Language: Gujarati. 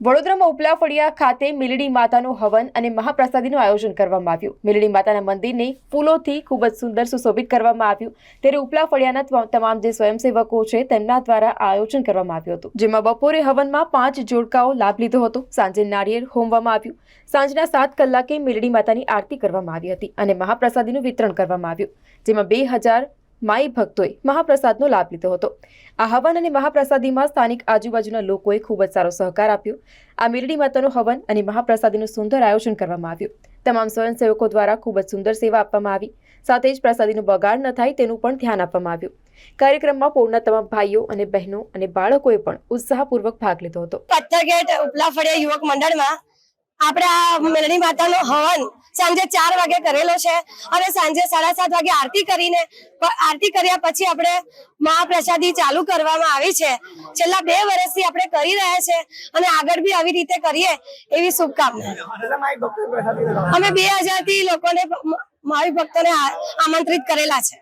વડોદરામાં ઉપલા ફળિયા ખાતે મિલડી માતાનું હવન અને મહાપ્રસાદીનું આયોજન કરવામાં આવ્યું. મિલડી માતાના મંદિરને ફૂલોથી ખૂબ જ સુંદર સુશોભિત કરવામાં આવ્યું. ત્યારે ઉપલા ફળિયાના તમામ જે સ્વયંસેવકો છે તેમના દ્વારા આયોજન કરવામાં આવ્યું હતું. જેમાં બપોરે હવનમાં પાંચ જોડકાઓ લાભ લીધો હતો. સાંજે નારિયેળ હોમવામાં આવ્યું. સાંજના સાત કલાકે મિલડી માતાની આરતી કરવામાં આવી હતી અને મહાપ્રસાદીનું વિતરણ કરવામાં આવ્યું, જેમાં બે હજાર માઈ ભક્તોએ મહાપ્રસાદનો લાભ લીધો હતો. આ હવન અને મહાપ્રસાદીમાં સ્થાનિક આજુબાજુના લોકોએ ખૂબ જ સારો સહકાર આપ્યો. આ મિરડી માતાનું હવન અને મહાપ્રસાદીનું સુંદર આયોજન કરવામાં આવ્યું. તમામ સ્વયંસેવકો દ્વારા ખૂબ જ સુંદર સેવા આપવામાં આવી. સાથે જ પ્રસાદીનું બગાડ ન થાય તેનું પણ ધ્યાન આપવામાં આવ્યું. કાર્યક્રમમાં પૌરના તમામ ભાઈઓ અને બહેનો અને બાળકોએ પણ ઉત્સાહપૂર્વક ભાગ લીધો હતો. પથ્થરગેટ ઉપલા ફળિયા યુવક મંડળમાં આપણે આ માતાનો હવન સાંજે ચાર વાગે કરેલો છે અને સાંજે સાડા સાત વાગે આરતી કરીને આરતી કર્યા પછી આપણે મહાપ્રસાદી ચાલુ કરવામાં આવી છે. છેલ્લા બે વર્ષથી આપણે કરી રહ્યા છે અને આગળ બી આવી રીતે કરીએ એવી શુભકામના. અમે બે હજારથી લોકોને મારી ભક્તોને આમંત્રિત કરેલા છે.